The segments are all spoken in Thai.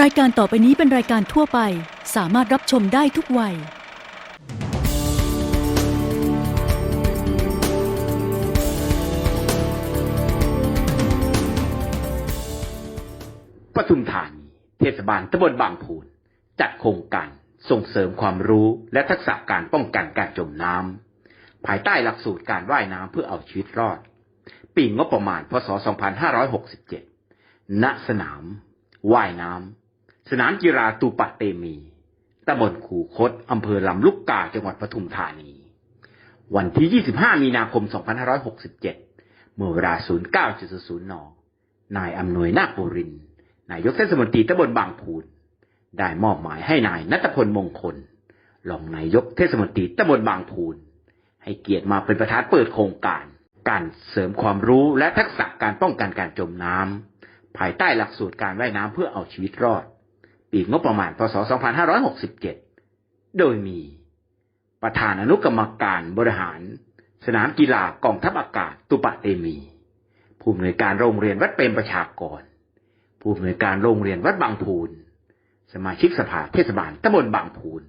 รายการต่อไปนี้เป็นรายการทั่วไป สามารถรับชมได้ทุกวัย ปทุมธานีเทศบาลตำบลบางพูน จัดโครงการส่งเสริมความรู้และทักษะการป้องกันการจมน้ำภายใต้หลักสูตรการว่ายน้ำเพื่อเอาชีวิตรอด ปีงบประมาณพศ 2567 ณ สนาม ว่ายน้ำ สนามกีฬาตูปะเตมีตำบลขู่คดอำเภอลำลูกกาจังหวัดปทุมธานี วันที่ 25 มีนาคม 2567 เมื่อเวลา 09.00 น นายอำนวยนาคบุริน นายกเทศมนตรีตำบลบางพูน ได้มอบหมายให้นายนัทพลมงคลรองนายกเทศมนตรีตำบลบางพูน ให้เกียรติมาเป็นประธานเปิดโครงการ การเสริมความรู้และทักษะการป้องกันการจมน้ำภายใต้หลักสูตรการว่ายน้ำเพื่อเอาชีวิตรอด ปีงบประมาณพศ 2567 โดยมี ประธานอนุกรรมการบริหาร สนามกีฬากองทัพอากาศตุปะเตมี ผู้อำนวยการโรงเรียนวัดเปรมประชากร ผู้อำนวยการโรงเรียนวัดบางพูน สมาชิกสภาเทศบาลตำบลบางพูน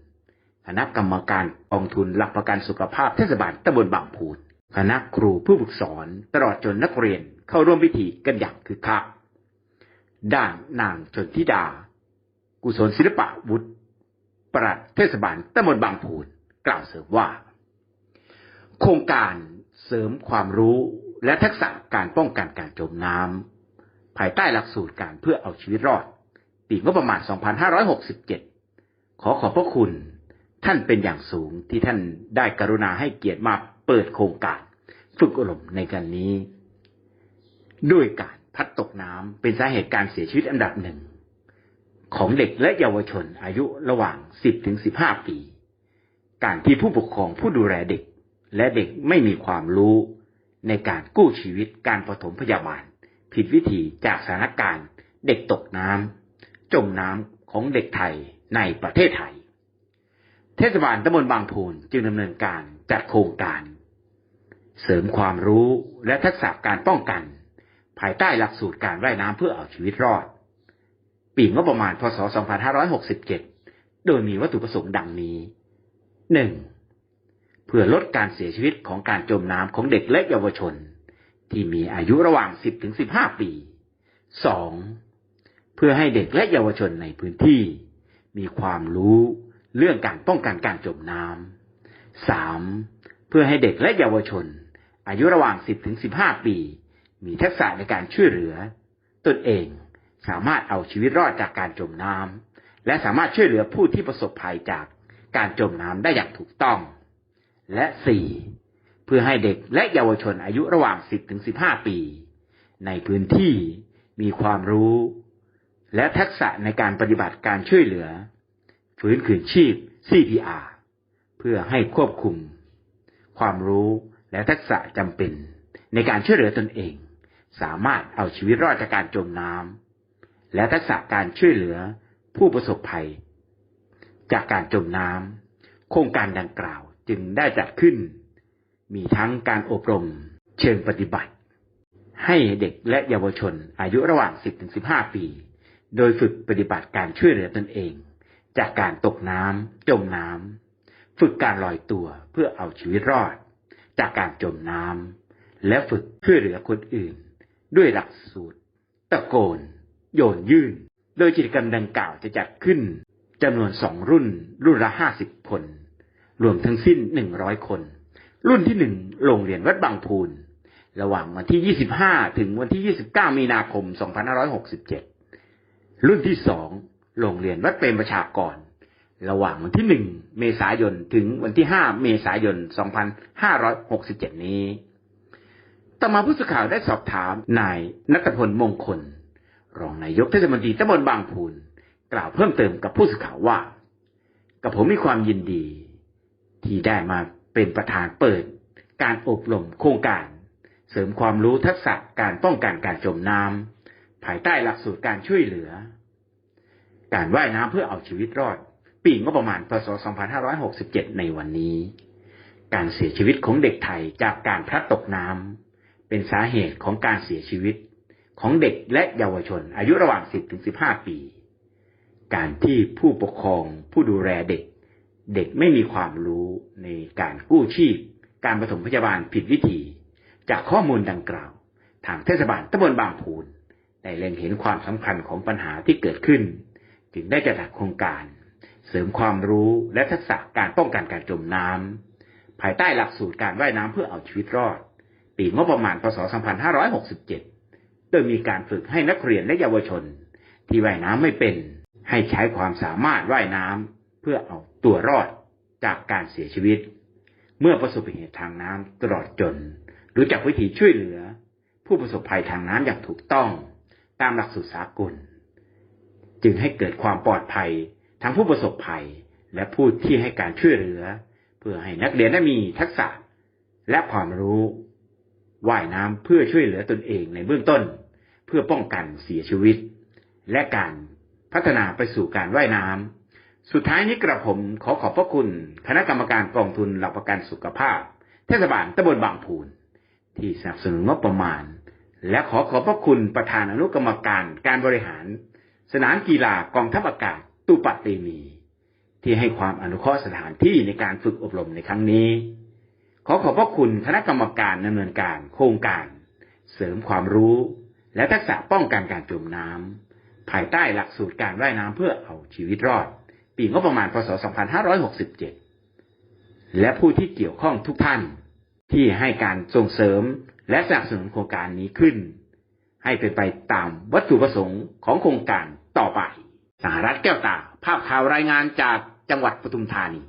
คณะกรรมการกองทุนหลักประกันสุขภาพเทศบาลตำบลบางพูน คณะครูผู้ฝึกสอนตลอดจนนักเรียนเข้าร่วมพิธีกันอย่างคึกคักด้านนางชนธิดา กุศลศิลปะวุฒิปลัดเทศบาลตำบลบางพูนกล่าวเสริมว่า โครงการเสริมความรู้และทักษะการป้องกันการจมน้ำภายใต้หลักสูตรการเพื่อเอาชีวิตรอด ปีงบประมาณ 2567 ขอขอบพระคุณ ท่านเป็นอย่างสูงที่ท่านได้กรุณาให้เกียรติมาเปิดโครงการ ฝึกอบรมในการนี้ ด้วยการพัดตกน้ำเป็นสาเหตุการเสียชีวิตอันดับหนึ่ง ของเด็กและเยาวชนอายุระหว่าง 10 ถึง 15 ปี การที่ผู้ปกครองผู้ดูแลเด็ก และเด็กไม่มีความรู้ในการกู้ชีวิตการปฐมพยาบาล ผิดวิธีจากสถานการณ์เด็กตกน้ำจมน้ำของเด็กไทยในประเทศไทย เทศบาลตำบลบางพูนจึงดำเนินการจัดโครงการ เสริมความรู้และทักษะการป้องกัน ภายใต้หลักสูตรการว่ายน้ำเพื่อเอาชีวิตรอด ปีงบประมาณพศ 2567 โดยมีวัตถุประสงค์ดังนี้ 1. เพื่อลดการเสียชีวิตของการจมน้ำของเด็กและเยาวชน ที่มีอายุระหว่าง 10-15 ปี 2. เพื่อให้เด็กและเยาวชนในพื้นที่ มีความรู้เรื่องการป้องกันการจมน้ำ 3. เพื่อให้เด็กและเยาวชน อายุระหว่าง 10-15 ปี มีทักษะในการช่วยเหลือ ตนเอง สามารถเอาชีวิตรอดจากการจมน้ำและสามารถช่วยเหลือผู้ที่ประสบภัยจากการจมน้ำได้อย่างถูกต้อง และสี่เพื่อให้เด็กและเยาวชนอายุระหว่าง 10 ถึง 15 ปี ในพื้นที่มีความรู้ และทักษะในการปฏิบัติการช่วยเหลือ ฟื้นคืนชีพ CPR เพื่อให้ควบคุม ความรู้และทักษะจำเป็น ในการช่วยเหลือตนเอง สามารถเอาชีวิตรอดจากการจมน้ำ และทักษะการช่วยเหลือผู้ประสบภัย จากการจมน้ำโครงการดังกล่าวจึงได้จัดขึ้น มีทั้งการอบรมเชิงปฏิบัติ ให้เด็กและเยาวชนอายุระหว่าง 10-15 ปี โดยฝึกปฏิบัติการช่วยเหลือตนเอง จากการตกน้ำจมน้ำฝึกการลอยตัวเพื่อเอาชีวิตรอด จากการจมน้ำและฝึกช่วยเหลือคนอื่น ด้วยหลักสูตร ตะโกน โยนยื่น โดยกิจกรรมดังกล่าวจะจัดขึ้นจำนวนสองรุ่น รุ่นละห้าสิบคน รวมทั้งสิ้นหนึ่งร้อยคน รุ่นที่หนึ่งโรงเรียนวัดบางพูน ระหว่างวันที่25ถึงวันที่29มีนาคม2567รุ่นที่สองโรงเรียนวัดเปรมประชากร ระหว่างวันที่1เมษายนถึงวันที่5เมษายน2567นี้ ต่อมาผู้สื่อข่าวได้สอบถามนายนัทพลมงคล รองนายกเทศมนตรีตำบลบางพูนกล่าวเพิ่มเติมกับผู้สื่อข่าวว่า กับผมมีความยินดี ที่ได้มาเป็นประธานเปิด การอบรมโครงการ เสริมความรู้ทักษะการป้องกันการจมน้ำภายใต้หลักสูตรการช่วยเหลือ การว่ายน้ำเพื่อเอาชีวิตรอด ปีงบประมาณพศ 2567 ในวันนี้ การเสียชีวิตของเด็กไทยจากการพลัดตกน้ำเป็นสาเหตุของการเสียชีวิต ของเด็กและเยาวชน อายุระหว่าง 10 ถึง 15 ปี การที่ผู้ปกครองผู้ดูแลเด็ก เด็กไม่มีความรู้ในการกู้ชีพ การปฐมพยาบาลผิดวิธี จากข้อมูลดังกล่าว ทางเทศบาลตำบลบางพูนได้เล็งเห็นความสำคัญของปัญหาที่เกิดขึ้น จึงได้จัดโครงการ เสริมความรู้และทักษะการป้องกันการจมน้ำภายใต้หลักสูตรการว่ายน้ำเพื่อเอาชีวิตรอด ปีงบประมาณพศ 2567 โดยมีการฝึกให้นักเรียนและเยาวชน ที่ว่ายน้ำไม่เป็น ให้ใช้ความสามารถว่ายน้ำเพื่อเอาตัวรอดจากการเสียชีวิต เมื่อประสบเหตุทางน้ำตลอดจน รู้จักวิธีช่วยเหลือ ผู้ประสบภัยทางน้ำอย่างถูกต้อง ตามหลักสูตรสากล จึงให้เกิดความปลอดภัยทั้งผู้ประสบภัยและผู้ที่ให้การช่วยเหลือ เพื่อให้นักเรียนได้มีทักษะและความรู้ว่ายน้ำเพื่อช่วยเหลือตนเองในเบื้องต้น เพื่อป้องกันเสียชีวิต และการพัฒนาไปสู่การว่ายน้ำสุดท้ายนี้กระผมขอขอบพระคุณ คณะกรรมการกองทุนหลักประกันสุขภาพ เทศบาลตำบลบางพูน ที่สนับสนุนงบประมาณ และขอขอบพระคุณประธานอนุกรรมการการบริหาร สนามกีฬากองทัพอากาศตุปัตเตมี ที่ให้ความอนุเคราะห์สถานที่ในการฝึกอบรมในครั้งนี้ ขอขอบพระคุณคณะกรรมการดำเนินการโครงการ เสริมความรู้ และทักษะป้องกันการจมน้ำภายใต้หลักสูตรการว่ายน้ำเพื่อเอาชีวิตรอด ปีงบประมาณพศ 2567 และผู้ที่เกี่ยวข้องทุกท่าน ที่ให้การส่งเสริมและสนับสนุนโครงการนี้ขึ้น ให้เป็นไปตามวัตถุประสงค์ของโครงการต่อไป สหรัฐแก้วตา ภาพข่าวรายงานจากจังหวัดปทุมธานี